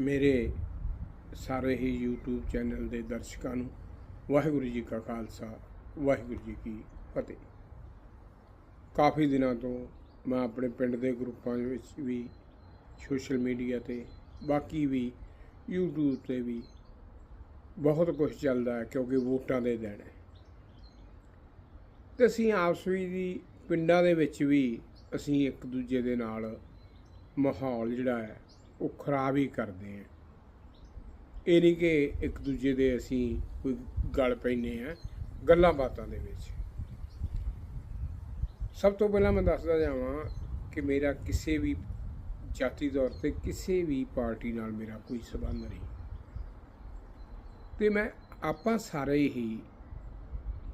ਮੇਰੇ ਸਾਰੇ ਹੀ YouTube channel ਦੇ ਦਰਸ਼ਕਾਂ ਨੂੰ ਵਾਹਿਗੁਰੂ ਜੀ ਕਾ ਖਾਲਸਾ, ਵਾਹਿਗੁਰੂ ਜੀ ਕੀ ਫਤਿਹ। ਕਾਫੀ ਦਿਨਾਂ ਤੋਂ ਮੈਂ ਆਪਣੇ ਪਿੰਡ ਦੇ ਗਰੁੱਪਾਂ ਵਿੱਚ ਵੀ ਸੋਸ਼ਲ ਮੀਡੀਆ ਤੇ ਬਾਕੀ ਵੀ YouTube ਤੇ ਵੀ ਬਹੁਤ ਕੁਝ ਚੱਲਦਾ ਹੈ ਕਿਉਂਕਿ ਵੋਟਾਂ ਦੇ ਦਿਨ ਹੈ। ਤੇ ਅਸੀਂ ਆਪਸ ਵਿੱਚ ਵੀ ਪਿੰਡਾਂ ਦੇ ਵਿੱਚ ਵੀ ਅਸੀਂ ਇੱਕ ਦੂਜੇ ਦੇ ਨਾਲ ਮਾਹੌਲ ਜਿਹੜਾ ਹੈ ਉਹ ਖਰਾਬ ਹੀ ਕਰਦੇ ਹਾਂ ਇਹ ਨਹੀਂ ਕਿ ਇੱਕ ਦੂਜੇ ਦੇ ਅਸੀਂ ਕੋਈ ਗੱਲ ਪੈਨੇ ਆ, ਗੱਲਾਂ ਬਾਤਾਂ ਦੇ ਵਿੱਚ। ਸਭ ਤੋਂ ਪਹਿਲਾਂ ਮੈਂ ਦੱਸਦਾ ਜਾਵਾਂ ਕਿ ਮੇਰਾ ਕਿਸੇ ਵੀ ਜਾਤੀ ਤੌਰ ਤੇ ਕਿਸੇ ਵੀ ਪਾਰਟੀ ਨਾਲ ਮੇਰਾ ਕੋਈ ਸਬੰਧ ਨਹੀਂ। ਤੇ ਮੈਂ ਆਪਾਂ ਸਾਰੇ ਹੀ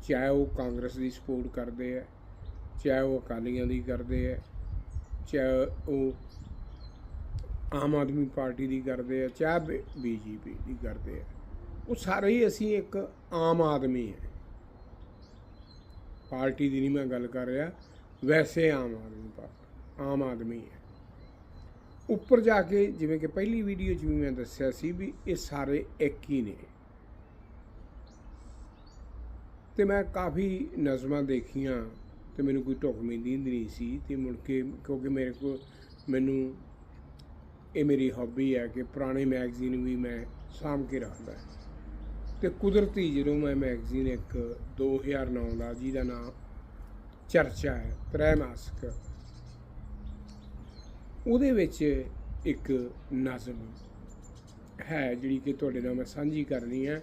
ਚਾਹੇ ਉਹ ਕਾਂਗਰਸ ਦੀ ਸਪੋਰਟ ਕਰਦੇ ਆ, ਚਾਹੇ ਉਹ ਅਕਾਲੀਆਂ ਦੀ ਕਰਦੇ ਆ, ਚਾਹੇ ਉਹ ਆਮ ਆਦਮੀ ਪਾਰਟੀ ਦੀ ਕਰਦੇ ਆ, ਚਾਹੇ ਬੀਜੇਪੀ ਦੀ ਕਰਦੇ ਆ। ਉਹ ਸਾਰੇ ਹੀ ਅਸੀਂ ਇੱਕ ਆਮ ਆਦਮੀ ਹੈ ਪਾਰਟੀ ਦੀ ਨਹੀਂ ਮੈਂ ਗੱਲ ਕਰ ਰਿਹਾ, ਵੈਸੇ ਆਮ ਆਦਮੀ ਪਾਰਟੀ, ਆਮ ਆਦਮੀ ਹੈ ਉੱਪਰ ਜਾ ਕੇ ਜਿਵੇਂ ਕਿ ਪਹਿਲੀ ਵੀਡੀਓ 'ਚ ਵੀ ਮੈਂ ਦੱਸਿਆ ਸੀ ਵੀ ਇਹ ਸਾਰੇ ਇੱਕ ਹੀ ਨੇ। ਤੇ ਮੈਂ ਕਾਫੀ ਨਜ਼ਮਾਂ ਦੇਖੀਆਂ ਤੇ ਮੈਨੂੰ ਕੋਈ ਢੁਕਵੀਂ ਨੀਂਦ ਨਹੀਂ ਸੀ ਤੇ ਮੁੜ ਕੇ ਕਿਉਂਕਿ ਮੇਰੇ ਕੋਲ ਮੈਨੂੰ ਇਹ ਮੇਰੀ ਹੌਬੀ ਹੈ ਕਿ ਪੁਰਾਣੇ ਮੈਗਜ਼ੀਨ ਵੀ ਮੈਂ ਸਾਂਭ ਕੇ ਰੱਖਦਾ ਤੇ ਕੁਦਰਤੀ ਜਦੋਂ ਮੈਂ ਮੈਗਜ਼ੀਨ ਇੱਕ 2009 ਦਾ, ਜਿਹਦਾ ਨਾਮ ਚਰਚਾ ਹੈ, ਤ੍ਰੈਮਾਸਿਕ, ਉਹਦੇ ਵਿੱਚ ਇੱਕ ਨਜ਼ਮ ਹੈ ਜਿਹੜੀ ਕਿ ਤੁਹਾਡੇ ਨਾਲ ਮੈਂ ਸਾਂਝੀ ਕਰਨੀ ਹੈ।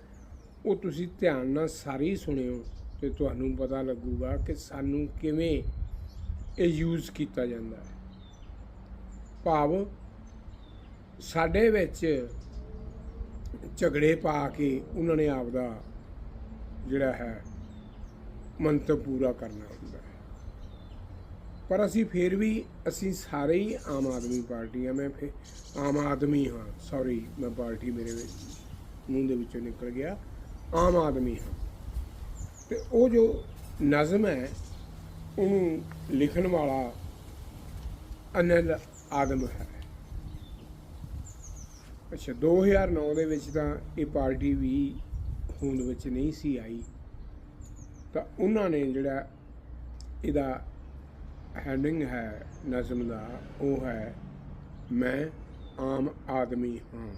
ਉਹ ਤੁਸੀਂ ਧਿਆਨ ਨਾਲ ਸਾਰੀ ਸੁਣਿਓ ਤੇ ਤੁਹਾਨੂੰ ਪਤਾ ਲੱਗੂਗਾ ਕਿ ਸਾਨੂੰ ਕਿਵੇਂ ਇਹ ਯੂਜ਼ ਕੀਤਾ ਜਾਂਦਾ ਹੈ। ਭਾਵ ਸਾਡੇ ਵਿੱਚ ਝਗੜੇ ਪਾ ਕੇ ਉਹਨਾਂ ਨੇ ਆਪਦਾ ਜਿਹੜਾ ਹੈ ਮੰਤਵ ਪੂਰਾ ਕਰਨਾ ਹੁੰਦਾ ਹੈ। ਪਰ ਅਸੀਂ ਫਿਰ ਵੀ ਅਸੀਂ ਸਾਰੇ ਹੀ ਆਮ ਆਦਮੀ ਪਾਰਟੀ ਆ ਮੈਂ ਫਿਰ ਆਮ ਆਦਮੀ ਹਾਂ ਸੌਰੀ ਮੈਂ ਪਾਰਟੀ ਮੇਰੇ ਵਿੱਚ ਮੂੰਹ ਦੇ ਵਿੱਚੋਂ ਨਿਕਲ ਗਿਆ। ਆਮ ਆਦਮੀ ਹਾਂ। ਤੇ ਉਹ ਜੋ ਨਜ਼ਮ ਹੈ, ਉਹਨੂੰ ਲਿਖਣ ਵਾਲਾ ਅਨਿਲ ਆਦਮ ਹੈ। ਅੱਛਾ 2009 ਦੇ ਵਿੱਚ ਤਾਂ ਇਹ ਪਾਰਟੀ ਵੀ ਹੋਂਦ ਵਿੱਚ ਨਹੀਂ ਸੀ ਆਈ। ਤਾਂ ਉਹਨਾਂ ਨੇ ਜਿਹੜਾ ਇਹਦਾ ਹੈਡਿੰਗ ਹੈ ਨਜ਼ਮ ਦਾ, ਉਹ ਹੈ, ਮੈਂ ਆਮ ਆਦਮੀ ਹਾਂ।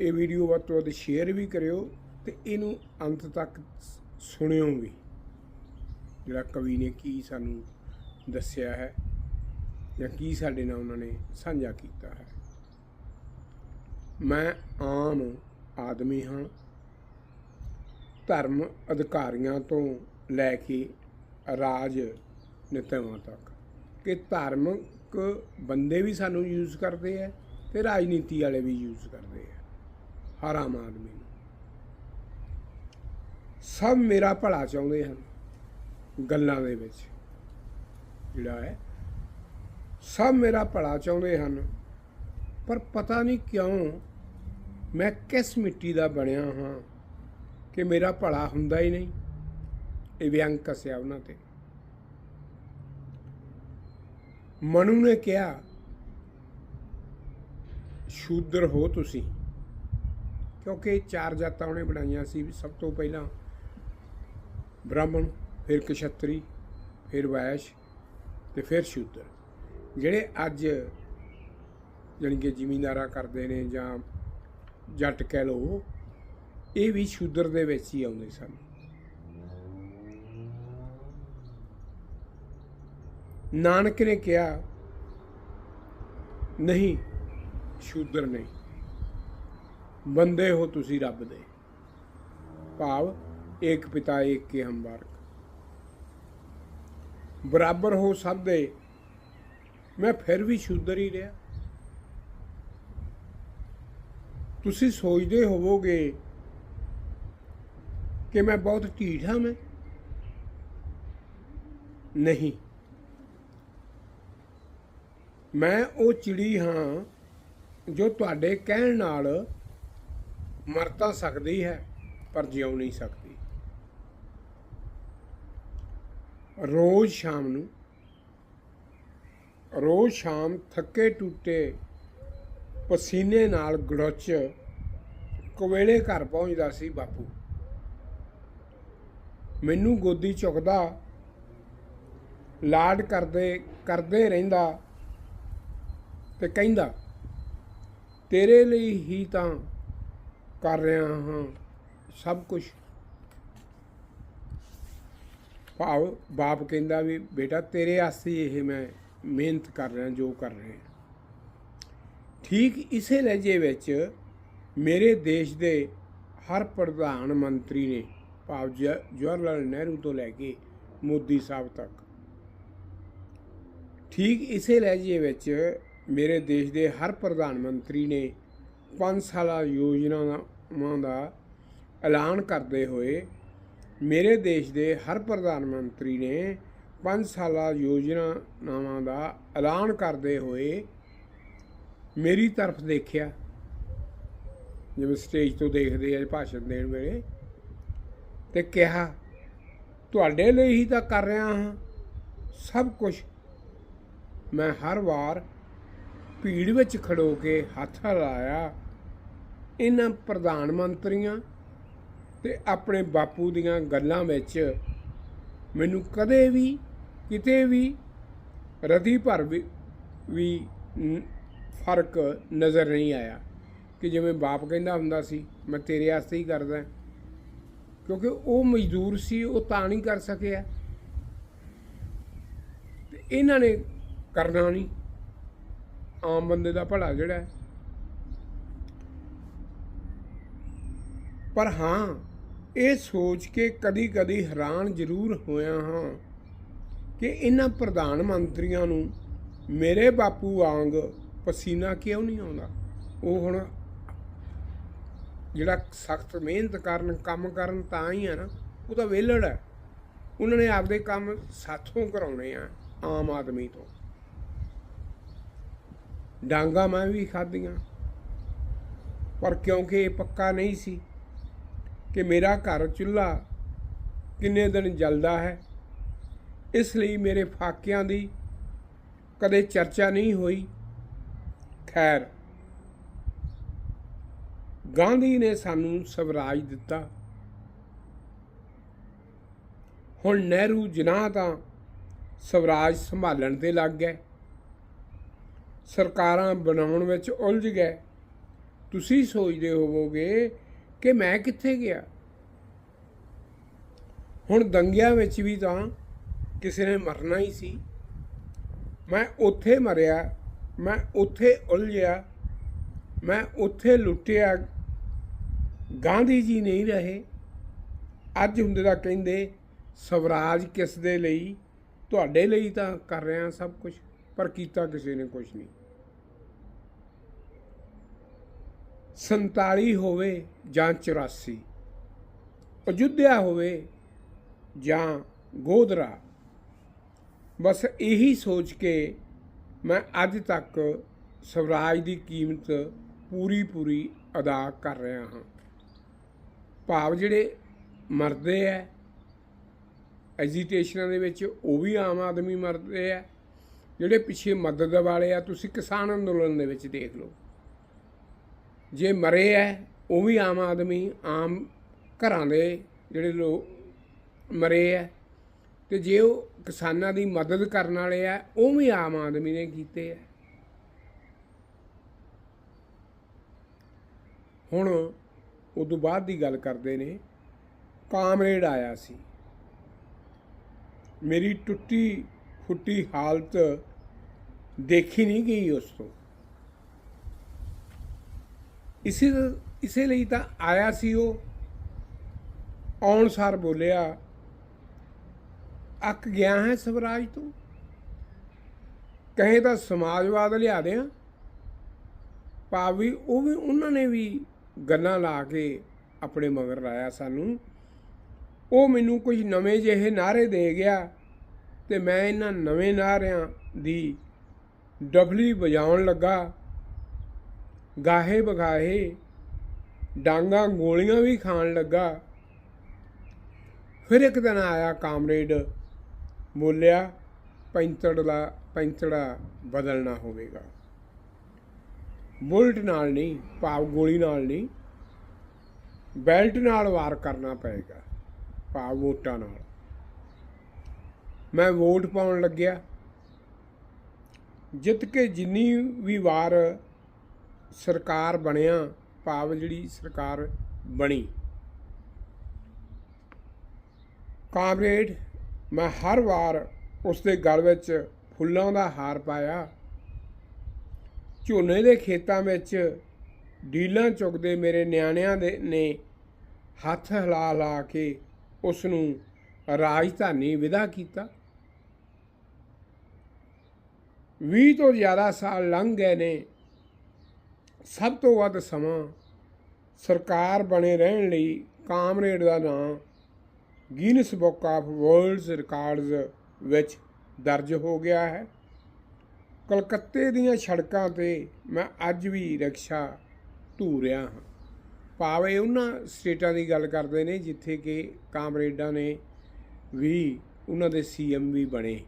ਇਹ ਵੀਡੀਓ ਵੱਧ ਤੋਂ ਵੱਧ ਸ਼ੇਅਰ ਵੀ ਕਰਿਓ ਤੇ ਇਹਨੂੰ ਅੰਤ ਤੱਕ ਸੁਣਿਓ ਵੀ। ਜਿਹੜਾ ਕਵੀ ਨੇ ਕੀ ਸਾਨੂੰ ਦੱਸਿਆ ਹੈ ਜਾਂ ਕੀ ਸਾਡੇ ਨਾਲ ਉਹਨਾਂ ਨੇ ਸਾਂਝਾ ਕੀਤਾ ਹੈ। ਮੈਂ ਆਮ ਆਦਮੀ ਹਾਂ। ਧਰਮ ਅਧਿਕਾਰੀਆਂ ਤੋਂ ਲੈ ਕੇ ਰਾਜ ਨੇਤਾਵਾਂ ਤੱਕ ਕਿ ਧਾਰਮਿਕ ਬੰਦੇ ਵੀ ਸਾਨੂੰ ਯੂਜ਼ ਕਰਦੇ ਆ ਤੇ ਰਾਜਨੀਤੀ ਵਾਲੇ ਵੀ ਯੂਜ਼ ਕਰਦੇ ਆ। ਹਰ ਆਮ ਆਦਮੀ ਨੂੰ। ਸਭ ਮੇਰਾ ਭਲਾ ਚਾਹੁੰਦੇ ਹਨ। ਗੱਲਾਂ ਦੇ ਵਿੱਚ ਜਿਹੜਾ ਹੈ ਸਭ ਮੇਰਾ ਭਲਾ ਚਾਹੁੰਦੇ ਹਨ। ਪਰ ਪਤਾ ਨਹੀਂ ਕਿਉਂ ਮੈਂ ਕਿਸ ਮਿੱਟੀ ਦਾ ਬਣਿਆ ਹਾਂ ਕਿ ਮੇਰਾ ਭਲਾ ਹੁੰਦਾ ਹੀ ਨਹੀਂ। ਇਹ ਵਿਅੰਗ ਕਸਿਆ ਉਹਨਾਂ ਤੇ। ਮਨੂ ਨੇ ਕਿਹਾ, ਸ਼ੂਦਰ ਹੋ ਤੁਸੀਂ, ਕਿਉਂਕਿ ਚਾਰ ਜਾਤਾਂ ਉਹਨੇ ਬਣਾਈਆਂ ਸੀ ਵੀ ਸਭ ਤੋਂ ਪਹਿਲਾਂ। ਬ੍ਰਾਹਮਣ, ਫਿਰ ਕਸ਼ਤਰੀ, ਫਿਰ ਵੈਸ਼ ਤੇ ਫਿਰ ਸ਼ੂਦਰ। ਜਿਹੜੇ ਅੱਜ ਜਾਣੀ ਕਿ ਜ਼ਿਮੀਂਦਾਰਾ ਕਰਦੇ ਨੇ ਜਾਂ ਜੱਟ ਕਹਿ ਲਓ, ਇਹ ਵੀ ਸ਼ੂਦਰ ਦੇ ਵਿੱਚ ਹੀ ਆਉਂਦੇ ਸਨ। ਨਾਨਕ ਨੇ ਕਿਹਾ, ਨਹੀਂ, ਸ਼ੂਦਰ ਨਹੀਂ। ਬੰਦੇ ਹੋ ਤੁਸੀਂ ਰੱਬ ਦੇ। ਭਾਵ ਏਕ ਪਿਤਾ ਏਕ ਕੇ ਹਮਬਾਰਕ ਬਰਾਬਰ ਹੋ ਸਭ ਦੇ ਮੈਂ ਫਿਰ ਵੀ ਸ਼ੂਦਰ ਹੀ ਰਿਹਾ। ਤੁਸੀਂ ਸੋਚਦੇ ਹੋਵੋਗੇ ਕਿ ਮੈਂ ਬਹੁਤ ਢੀਠ ਹਾਂ ਮੈਂ? ਨਹੀਂ। ਮੈਂ ਉਹ ਚਿੜੀ ਹਾਂ ਜੋ ਤੁਹਾਡੇ ਕਹਿਣ ਨਾਲ ਮਰ ਤਾਂ ਸਕਦੀ ਹੈ, ਪਰ ਜਿਉ ਨਹੀਂ ਸਕਦੀ। ਰੋਜ਼ ਸ਼ਾਮ ਨੂੰ ਰੋਜ਼ ਸ਼ਾਮ ਥੱਕੇ ਟੁੱਟੇ ਪਸੀਨੇ ਨਾਲ ਗੜੁੱਚ ਕਵੇਲੇ ਘਰ ਪਹੁੰਚਦਾ ਸੀ ਬਾਪੂ। ਮੈਨੂੰ ਗੋਦੀ ਚੁੱਕਦਾ, ਲਾਡ ਕਰਦੇ ਕਰਦੇ ਰਹਿੰਦਾ ਤੇ ਕਹਿੰਦਾ, ਤੇਰੇ ਲਈ ਹੀ ਤਾਂ ਕਰ ਰਿਹਾ ਹਾਂ ਸਭ ਕੁਝ ਭਾਵ ਬਾਪ ਕਹਿੰਦਾ ਵੀ ਬੇਟਾ ਤੇਰੇ ਵਾਸਤੇ ਇਹ ਮੈਂ ਮਿਹਨਤ ਕਰ ਰਿਹਾ ਜੋ ਕਰ ਰਿਹਾ ਠੀਕ ਇਸੇ ਲਹਿਜੇ ਵਿੱਚ ਮੇਰੇ ਦੇਸ਼ ਦੇ ਹਰ ਪ੍ਰਧਾਨ ਮੰਤਰੀ ਨੇ, ਭਾਵ ਜ- ਜਵਾਹਰ ਲਾਲ ਨਹਿਰੂ ਤੋਂ ਲੈ ਕੇ ਮੋਦੀ ਸਾਹਿਬ ਤੱਕ, ਠੀਕ ਇਸੇ ਲਹਿਜੇ ਵਿੱਚ ਮੇਰੇ ਦੇਸ਼ ਦੇ ਹਰ ਪ੍ਰਧਾਨ ਮੰਤਰੀ ਨੇ 5 ਸਾਲਾ ਯੋਜਨਾਵਾਂ ਦਾ ਐਲਾਨ ਕਰਦੇ ਹੋਏ ਮੇਰੇ ਦੇਸ਼ ਦੇ ਹਰ ਪ੍ਰਧਾਨ ਮੰਤਰੀ ਨੇ ਪੰਜ ਸਾਲਾ ਯੋਜਨਾਵਾਂ ਦਾ ਐਲਾਨ ਕਰਦੇ ਹੋਏ ਮੇਰੀ ਤਰਫ ਦੇਖਿਆ। ਜਿਵੇਂ ਸਟੇਜ ਤੋਂ ਦੇਖਦੇ ਆ, ਭਾਸ਼ਣ ਦੇਣ ਵੇਲੇ ਤੇ ਕਿਹਾ, ਤੁਹਾਡੇ ਲਈ ਹੀ ਤਾਂ ਕਰ ਰਿਹਾ ਹਾਂ। ਸਭ ਕੁਝ ਮੈਂ ਹਰ ਵਾਰ ਭੀੜ ਵਿੱਚ ਖੜੋ ਕੇ ਹੱਥ ਲਾਇਆ ਇਹਨਾਂ ਪ੍ਰਧਾਨ ਮੰਤਰੀਆਂ ਤੇ ਆਪਣੇ ਬਾਪੂ ਦੀਆਂ ਗੱਲਾਂ ਵਿੱਚ ਮੈਨੂੰ ਕਦੇ ਵੀ ਕਿਤੇ ਵੀ ਰਦੀ ਭਰ ਵੀ ਫ਼ਰਕ ਨਜ਼ਰ ਨਹੀਂ ਆਇਆ। ਕਿ ਜਿਵੇਂ ਬਾਪ ਕਹਿੰਦਾ ਹੁੰਦਾ ਸੀ, ਮੈਂ ਤੇਰੇ ਵਾਸਤੇ ਹੀ ਕਰਦਾ ਕਿਉਂਕਿ ਉਹ ਮਜ਼ਦੂਰ ਸੀ, ਉਹ ਤਾਂ ਨਹੀਂ ਕਰ ਸਕਿਆ। ਤੇ ਇਹਨਾਂ ਨੇ ਕਰਨਾ ਨਹੀਂ। ਆਮ ਬੰਦੇ ਦਾ ਭਲਾ ਜਿਹੜਾ ਪਰ ਹਾਂ, ਇਹ ਸੋਚ ਕੇ ਕਦੀ-ਕਦੀ ਹੈਰਾਨ ਜ਼ਰੂਰ ਹੋਇਆ ਹਾਂ। ਕਿ ਇਹਨਾਂ ਪ੍ਰਧਾਨ ਮੰਤਰੀਆਂ ਨੂੰ ਮੇਰੇ ਬਾਪੂ ਵਾਂਗ ਪਸੀਨਾ ਕਿਉਂ ਨਹੀਂ ਆਉਂਦਾ? ਉਹ ਹੁਣ ਜਿਹੜਾ ਸਖਤ ਮਿਹਨਤ ਕਰਨ, ਕੰਮ ਕਰਨ ਤਾਂ ਹੀ ਆ ਨਾ, ਉਹ ਤਾਂ ਵਿਹਲੜ ਹੈ। ਉਹਨਾਂ ਨੇ ਆਪਦੇ ਕੰਮ ਸਾਥੋਂ ਕਰਾਉਣੇ ਆ ਆਮ ਆਦਮੀ ਤੋਂ। ਡਾਂਗਾ ਮੈਂ ਵੀ ਖਾਧੀਆਂ, ਪਰ ਕਿਉਂਕਿ ਇਹ ਪੱਕਾ ਨਹੀਂ ਸੀ ਕਿ ਮੇਰਾ ਘਰ ਚੁੱਲ੍ਹਾ ਕਿੰਨੇ ਦਿਨ ਜਲਦਾ ਹੈ ਇਸ ਲਈ ਮੇਰੇ ਫਾਕਿਆਂ ਦੀ ਕਦੇ ਚਰਚਾ ਨਹੀਂ ਹੋਈ। ਖੈਰ, ਗਾਂਧੀ ਨੇ ਸਾਨੂੰ ਸਵਰਾਜ ਦਿੱਤਾ। ਹੁਣ ਨਹਿਰੂ ਜਨਾਹ ਤਾਂ ਸਵਰਾਜ ਸੰਭਾਲਣ ਤੇ ਲੱਗ ਗਏ। ਸਰਕਾਰਾਂ ਬਣਾਉਣ ਵਿੱਚ ਉਲਝ ਗਏ। ਤੁਸੀਂ ਸੋਚਦੇ ਹੋਵੋਗੇ ਕਿ ਮੈਂ ਕਿੱਥੇ ਗਿਆ? ਹੁਣ ਦੰਗਿਆਂ ਵਿੱਚ ਵੀ ਤਾਂ ਕਿਸੇ ਨੇ ਮਰਨਾ ਹੀ ਸੀ। ਮੈਂ ਉੱਥੇ ਮਰਿਆ, ਮੈਂ ਉੱਥੇ ਉਲਝਿਆ, ਮੈਂ ਉੱਥੇ ਲੁੱਟਿਆ। ਗਾਂਧੀ ਜੀ ਨਹੀਂ ਰਹੇ। ਅੱਜ ਹੁੰਦੇ ਤਾਂ ਕਹਿੰਦੇ, ਸਵਰਾਜ ਕਿਸ ਦੇ ਲਈ? ਤੁਹਾਡੇ ਲਈ ਤਾਂ ਕਰ ਰਿਹਾ ਸਭ ਕੁਝ ਪਰ ਕੀਤਾ ਕਿਸੇ ਨੇ ਕੁਝ ਨਹੀਂ। 47 ਹੋਵੇ ਜਾਂ 84 ਅਯੁੱਧਿਆ ਹੋਵੇ ਜਾਂ ਗੋਧਰਾ ਬਸ ਇਹੀ ਸੋਚ ਕੇ ਮੈਂ ਅੱਜ ਤੱਕ ਸਵਰਾਜ ਦੀ ਕੀਮਤ ਪੂਰੀ ਪੂਰੀ ਅਦਾ ਕਰ ਰਿਹਾ ਹਾਂ। ਭਾਵ ਜਿਹੜੇ ਮਰਦੇ ਐ ਐਜੀਟੇਸ਼ਨਾਂ ਦੇ ਵਿੱਚ ਉਹ ਵੀ ਆਮ ਆਦਮੀ ਮਰਦੇ ਆ ਜਿਹੜੇ ਪਿੱਛੇ ਮਦਦ ਵਾਲੇ ਆ, ਤੁਸੀਂ ਕਿਸਾਨ ਅੰਦੋਲਨ ਦੇ ਵਿੱਚ ਦੇਖ ਲਓ। ਜੇ ਮਰੇ ਐ, ਉਹ ਵੀ ਆਮ ਆਦਮੀ, ਆਮ ਘਰਾਂ ਦੇ ਜਿਹੜੇ ਲੋਕ ਮਰੇ ਐ ਤੇ ਜੇ ਉਹ ਕਿਸਾਨਾਂ ਦੀ ਮਦਦ ਕਰਨ ਵਾਲੇ ਆ, ਉਹ ਵੀ ਆਮ ਆਦਮੀ ਨੇ ਕੀਤੇ ਐ ਹੁਣ ਉਦੋਂ ਬਾਅਦ ਦੀ ਗੱਲ ਕਰਦੇ ਨੇ, ਕਾਮਰੇਡ ਆਇਆ ਸੀ। ਮੇਰੀ ਟੁੱਟੀ ਫੁੱਟੀ ਹਾਲਤ ਦੇਖੀ ਨਹੀਂ ਗਈ ਉਸ ਤੋਂ। ਇਸੇ ਇਸੇ ਲਈ ਤਾਂ ਆਇਆ ਸੀ ਉਹ। ਆਉਣ ਸਾਰ ਬੋਲਿਆ ਅੱਕ ਗਿਆ ਹੈ ਸਵਰਾਜ ਤੋਂ। ਕਹੇ ਤਾਂ ਸਮਾਜਵਾਦ ਲਿਆ ਦਿਆਂ। ਭਾਵੀ ਉਹ ਵੀ ਉਹਨਾਂ ਨੇ ਵੀ ਗੱਲਾਂ ਲਾ ਕੇ ਆਪਣੇ ਮਗਰ ਲਾਇਆ ਸਾਨੂੰ। ਉਹ ਮੈਨੂੰ ਕੁਝ ਨਵੇਂ ਜਿਹੇ ਨਾਰੇ ਦੇ ਗਿਆ ਤੇ ਮੈਂ ਇਹਨਾਂ ਨਵੇਂ ਨਾਰਿਆਂ ਦੀ ਡਬਲੀ ਵਜਾਉਣ ਲੱਗਾ। ਗਾਹੇ ਬਗਾਹੇ ਡਾਂਗਾ ਗੋਲੀਆਂ ਵੀ ਖਾਣ ਲੱਗਾ। ਫਿਰ ਇੱਕ ਦਿਨ ਆਇਆ ਕਾਮਰੇਡ ਬੋਲਿਆ ਪੈਂਤੜ ਦਾ ਪੈਂਤੜਾ ਬਦਲਣਾ ਹੋਵੇਗਾ। ਬੁਲਟ ਨਾਲ ਨਹੀਂ, ਭਾਵ ਗੋਲੀ ਨਾਲ ਨਹੀਂ, ਬੈਲਟ ਨਾਲ ਵਾਰ ਕਰਨਾ ਪਏਗਾ, ਭਾਵ ਵੋਟਾਂ ਨਾਲ। ਮੈਂ ਵੋਟ ਪਾਉਣ ਲੱਗਿਆ। ਜਿੱਤ ਕੇ ਜਿੰਨੀ ਵੀ ਵਾਰ ਸਰਕਾਰ ਬਣਿਆ, ਭਾਵ ਜਿਹੜੀ ਸਰਕਾਰ ਬਣੀ। ਕਾਮਰੇਡ ਮੈਂ ਹਰ ਵਾਰ ਉਸ ਦੇ ਗਲ ਵਿੱਚ ਫੁੱਲਾਂ ਦਾ ਹਾਰ ਪਾਇਆ। ਝੋਨੇ ਦੇ ਖੇਤਾਂ ਵਿੱਚ ਡੀਲਾਂ ਚੁੱਕਦੇ ਮੇਰੇ ਨਿਆਣਿਆਂ ਦੇ ਨੇ ਹੱਥ ਹਿਲਾ ਲਾ ਕੇ ਉਸ ਨੂੰ ਰਾਜਧਾਨੀ ਵਿਦਾ ਕੀਤਾ। 20 ਤੋਂ ਜ਼ਿਆਦਾ ਸਾਲ ਲੰਘ ਗਏ ਨੇ। ਸਭ ਤੋਂ ਵੱਧ ਸਮਾਂ ਸਰਕਾਰ ਬਣੇ ਰਹਿਣ ਲਈ ਕਾਮਰੇਡ ਦਾ ਨਾਮ Guinness book of worlds records ਵਿੱਚ ਦਰਜ ਹੋ ਗਿਆ ਹੈ। ਕਲਕੱਤੇ ਦੀਆਂ ਸੜਕਾਂ ਤੇ ਮੈਂ ਅੱਜ ਵੀ ਰਿਕਸ਼ਾ ਧੂ ਰਿਹਾ ਹਾਂ। ਭਾਵੇਂ ਉਹਨਾਂ ਸਟੇਟਾਂ ਦੀ ਗੱਲ ਕਰਦੇ ਨੇ, ਜਿੱਥੇ ਕਿ ਕਾਮਰੇਡਾਂ ਨੇ ਵੀ ਉਹਨਾਂ ਦੇ ਸੀਐਮ ਵੀ ਬਣੇ।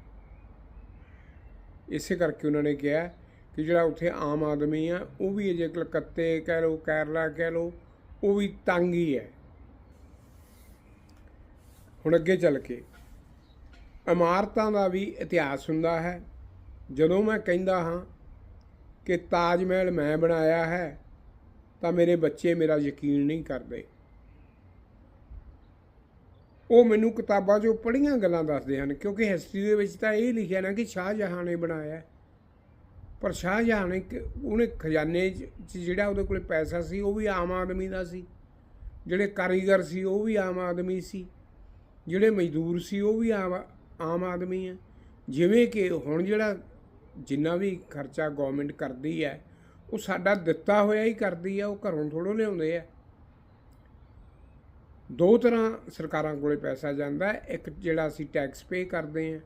ਇਸੇ ਕਰਕੇ ਉਹਨਾਂ ਨੇ ਕਿਹਾ ਕਿ ਜਿਹੜਾ ਉੱਥੇ ਆਮ ਆਦਮੀ ਆ, ਉਹ ਵੀ ਅਜੇ ਕਲਕੱਤੇ ਕਹਿ ਲਓ, ਕੇਰਲਾ ਕਹਿ ਲਓ, ਉਹ ਵੀ ਤੰਗ ਹੀ ਹੈ। ਹੁਣ ਅੱਗੇ ਚੱਲ ਕੇ। ਇਮਾਰਤਾਂ ਦਾ ਵੀ ਇਤਿਹਾਸ ਹੁੰਦਾ ਹੈ। ਜਦੋਂ ਮੈਂ ਕਹਿੰਦਾ ਹਾਂ ਕਿ ਤਾਜ ਮਹਿਲ ਮੈਂ ਬਣਾਇਆ ਹੈ, ਤਾਂ ਮੇਰੇ ਬੱਚੇ ਮੇਰਾ ਯਕੀਨ ਨਹੀਂ ਕਰਦੇ। ਉਹ ਮੈਨੂੰ ਕਿਤਾਬਾਂ 'ਚੋਂ ਪੜ੍ਹੀਆਂ ਗੱਲਾਂ ਦੱਸਦੇ ਹਨ, ਕਿਉਂਕਿ ਹਿਸਟਰੀ ਦੇ ਵਿੱਚ ਤਾਂ ਇਹ ਲਿਖਿਆ ਨਾ ਕਿ ਸ਼ਾਹਜਹਾਂ ਨੇ ਬਣਾਇਆ ਪਰ ਸ਼ਾਹਜਹਾਂ ਨੇ ਉਹਨੇ ਖਜ਼ਾਨੇ 'ਚ ਜਿਹੜਾ ਉਹਦੇ ਕੋਲ ਪੈਸਾ ਸੀ, ਉਹ ਵੀ ਆਮ ਆਦਮੀ ਦਾ ਸੀ। ਜਿਹੜੇ ਕਾਰੀਗਰ ਸੀ, ਉਹ ਵੀ ਆਮ ਆਦਮੀ ਸੀ। ਜਿਹੜੇ ਮਜ਼ਦੂਰ ਸੀ ਉਹ ਵੀ ਆਮ ਆਮ ਆਦਮੀ ਹੈ ਜਿਵੇਂ ਕਿ ਹੁਣ ਜਿਹੜਾ ਜਿੰਨਾ ਵੀ ਖਰਚਾ ਗਵਰਨਮੈਂਟ ਕਰਦੀ ਹੈ, ਉਹ ਸਾਡਾ ਦਿੱਤਾ ਹੋਇਆ ਹੀ ਕਰਦੀ ਹੈ ਉਹ ਘਰੋਂ ਥੋੜੋ ਲਿਆਉਂਦੇ ਆ। ਦੋ ਤਰ੍ਹਾਂ ਸਰਕਾਰਾਂ ਕੋਲੇ ਪੈਸਾ ਜਾਂਦਾ ਇੱਕ ਜਿਹੜਾ ਅਸੀਂ ਟੈਕਸ ਪੇ ਕਰਦੇ ਹਾਂ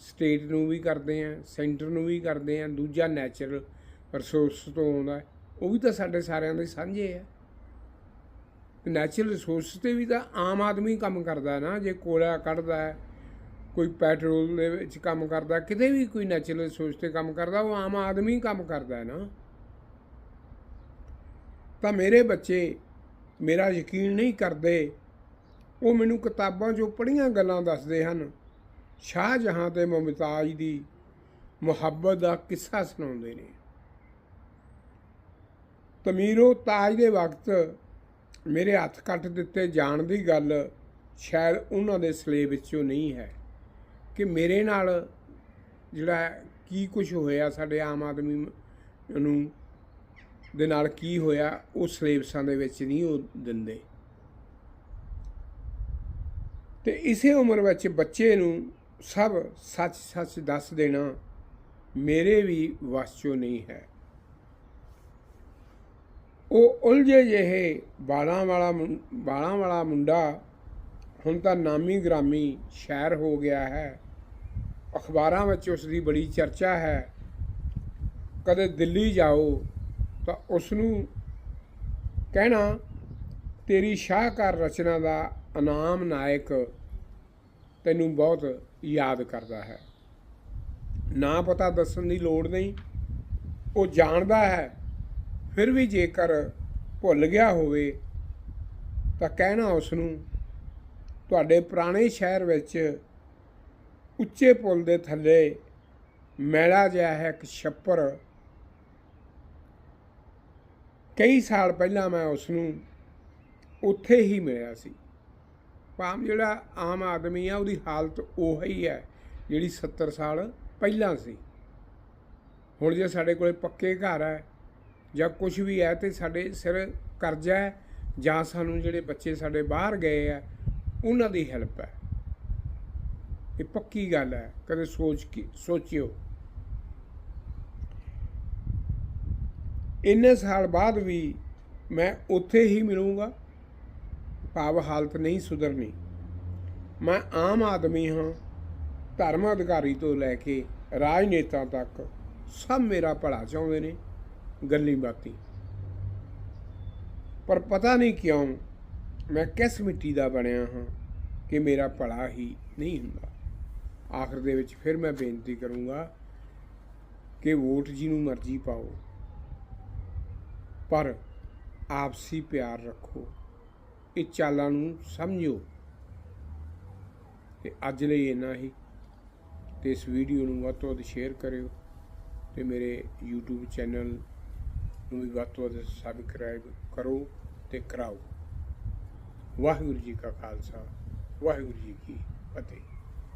ਸਟੇਟ ਨੂੰ ਵੀ ਕਰਦੇ ਹਾਂ ਸੈਂਟਰ ਨੂੰ ਵੀ ਕਰਦੇ ਹਾਂ ਦੂਜਾ ਨੈਚੁਰਲ ਰਿਸੋਰਸ ਤੋਂ ਆਉਂਦਾ ਉਹ ਵੀ ਤਾਂ ਸਾਡੇ ਸਾਰਿਆਂ ਦੇ ਸਾਂਝੇ ਹੈ ਨੈਚੁਰਲ ਰਿਸੋਰਸ ਤੇ ਵੀ ਤਾਂ ਆਮ ਆਦਮੀ ਕੰਮ ਕਰਦਾ ਨਾ, ਜੇ ਕੋਲਾ ਕੱਢਦਾ ਹੈ ਕੋਈ ਪੈਟਰੋਲ ਦੇ ਵਿੱਚ ਕੰਮ ਕਰਦਾ, ਕਿਤੇ ਵੀ ਕੋਈ ਨੈਚੁਰਲ ਰਿਸੋਰਸ ਤੇ ਕੰਮ ਕਰਦਾ, ਉਹ ਆਮ ਆਦਮੀ ਕੰਮ ਕਰਦਾ ਹੈ ਨਾ। ਤਾਂ ਮੇਰੇ ਬੱਚੇ ਮੇਰਾ ਯਕੀਨ ਨਹੀਂ ਕਰਦੇ, ਉਹ ਮੈਨੂੰ ਕਿਤਾਬਾਂ 'ਚੋਂ ਪੜ੍ਹੀਆਂ ਗੱਲਾਂ ਦੱਸਦੇ ਹਨ। ਸ਼ਾਹ ਜਹਾਂ ਤੇ ਮੁਮਤਾਜ਼ ਦੀ ਮੁਹੱਬਤ ਦਾ ਕਿੱਸਾ ਸੁਣਾਉਂਦੇ ਨੇ। ਤਮੀਰੋ ਤਾਜ ਦੇ ਵਕਤ ਮੇਰੇ ਹੱਥ ਕੱਟ ਦਿੱਤੇ ਜਾਣ ਦੀ ਗੱਲ ਸ਼ਾਇਦ ਉਹਨਾਂ ਦੇ ਸਲੇਬ ਵਿੱਚੋਂ ਨਹੀਂ ਹੈ ਕਿ ਮੇਰੇ ਨਾਲ ਜਿਹੜਾ ਕੀ ਕੁਝ ਹੋਇਆ ਸਾਡੇ ਆਮ ਆਦਮੀ ਨੂੰ ਦੇ ਨਾਲ ਕੀ ਹੋਇਆ, ਉਹ ਸਿਲੇਬਸਾਂ ਦੇ ਵਿੱਚ ਨਹੀਂ ਉਹ ਦਿੰਦੇ। ਤੇ ਇਸੇ ਉਮਰ ਵਿੱਚ ਬੱਚੇ ਨੂੰ ਸਭ ਸੱਚ-ਸੱਚ ਦੱਸ ਦੇਣਾ ਮੇਰੇ ਵੀ ਵੱਸ 'ਚੋਂ ਨਹੀਂ ਹੈ। ਉਹ ਉਲਝੇ ਜਿਹੇ ਬਾਲਾਂ ਵਾਲਾ ਮੁੰ- ਬਾਲਾਂ ਵਾਲਾ ਮੁੰਡਾ ਹੁਣ ਤਾਂ ਨਾਮੀ ਗ੍ਰਾਮੀ ਸ਼ਾਇਰ ਹੋ ਗਿਆ ਹੈ। ਅਖਬਾਰਾਂ ਵਿੱਚ ਉਸ ਦੀ ਬੜੀ ਚਰਚਾ ਹੈ। ਕਦੇ ਦਿੱਲੀ ਜਾਓ ਤਾਂ ਉਸ ਨੂੰ ਕਹਿਣਾ, ਤੇਰੀ ਸ਼ਾਹਕਾਰ ਰਚਨਾ ਦਾ ਇਨਾਮ ਨਾਇਕ ਤੈਨੂੰ ਬਹੁਤ ਯਾਦ ਕਰਦਾ ਹੈ। ਨਾ ਪਤਾ ਦੱਸਣ ਦੀ ਲੋੜ ਨਹੀਂ। ਉਹ ਜਾਣਦਾ ਹੈ ਫਿਰ ਵੀ ਜੇਕਰ ਭੁੱਲ ਗਿਆ ਹੋਵੇ ਤਾਂ ਕਹਿਣਾ ਉਸ ਨੂੰ, ਤੁਹਾਡੇ ਪੁਰਾਣੇ ਸ਼ਹਿਰ ਵਿੱਚ ਉੱਚੇ ਪੁਲ ਦੇ ਥੱਲੇ ਮੈਲਾ ਜਿਹਾ ਹੈ ਇੱਕ ਛੱਪਰ। ਕਈ ਸਾਲ ਪਹਿਲਾਂ ਮੈਂ ਉਸ ਨੂੰ ਉੱਥੇ ਹੀ ਮਿਲਿਆ ਸੀ। ਭਾਵੇਂ ਜਿਹੜਾ ਆਮ ਆਦਮੀ ਆ, ਉਹਦੀ ਹਾਲਤ ਉਹ ਹੀ ਹੈ ਜਿਹੜੀ 70 ਸਾਲ ਪਹਿਲਾਂ ਸੀ। ਹੁਣ ਜੇ ਸਾਡੇ ਕੋਲੇ ਪੱਕੇ ਘਰ ਹੈ ਜਾਂ ਕੁਝ ਵੀ ਹੈ ਤੇ ਸਾਡੇ ਸਿਰ ਕਰਜ਼ਾ ਹੈ, ਜਾਂ ਸਾਨੂੰ ਜਿਹੜੇ ਬੱਚੇ ਸਾਡੇ ਬਾਹਰ ਗਏ ਆ, ਉਹਨਾਂ ਦੀ ਹੈਲਪ ਹੈ। ਇਹ ਪੱਕੀ ਗੱਲ ਹੈ, ਕਦੇ ਸੋਚ ਕੇ, ਸੋਚਿਓ। ਇੰਨੇ ਸਾਲ ਬਾਅਦ ਵੀ ਮੈਂ ਉੱਥੇ ਹੀ ਮਿਲੂੰਗਾ, ਭਾਵ ਹਾਲਤ ਨਹੀਂ ਸੁਧਰਨੀ। ਮੈਂ ਆਮ ਆਦਮੀ ਹਾਂ, ਧਰਮ ਅਧਿਕਾਰੀ ਤੋਂ ਲੈ ਕੇ ਰਾਜਨੇਤਾ ਤੱਕ ਸਭ ਮੇਰਾ ਭਲਾ ਚਾਹੁੰਦੇ ਨੇ। ਗੱਲੀ ਬਾਤੀ। ਪਰ ਪਤਾ ਨਹੀਂ ਕਿਉਂ ਮੈਂ ਕਿਸ ਮਿੱਟੀ ਦਾ ਬਣਿਆ ਹਾਂ ਕਿ ਮੇਰਾ ਭਲਾ ਹੀ ਨਹੀਂ ਹੁੰਦਾ। ਆਖਰ ਦੇ ਵਿੱਚ ਫਿਰ ਮੈਂ ਬੇਨਤੀ ਕਰੂੰਗਾ ਕਿ ਵੋਟ ਜੀ ਨੂੰ ਮਰਜ਼ੀ ਪਾਓ, ਪਰ ਆਪਸੀ ਪਿਆਰ ਰੱਖੋ। ਇਹ ਚਾਲਾਂ ਨੂੰ ਸਮਝੋ ਤੇ ਅੱਜ ਲਈ ਇੰਨਾ ਹੀ। ਤੇ ਇਸ ਵੀਡੀਓ ਨੂੰ ਵੱਧ ਤੋਂ ਵੱਧ ਸ਼ੇਅਰ ਕਰਿਓ ਤੇ ਮੇਰੇ YouTube ਚੈਨਲ ਨੂੰ ਵੀ ਵੱਧ ਤੋਂ ਵੱਧ ਸਬਸਕ੍ਰਾਈਬ ਕਰੋ ਤੇ ਕਰਾਓ ਵਾਹਿਗੁਰੂ ਜੀ ਕਾ ਖਾਲਸਾ ਵਾਹਿਗੁਰੂ ਜੀ ਕੀ ਫਤਿਹ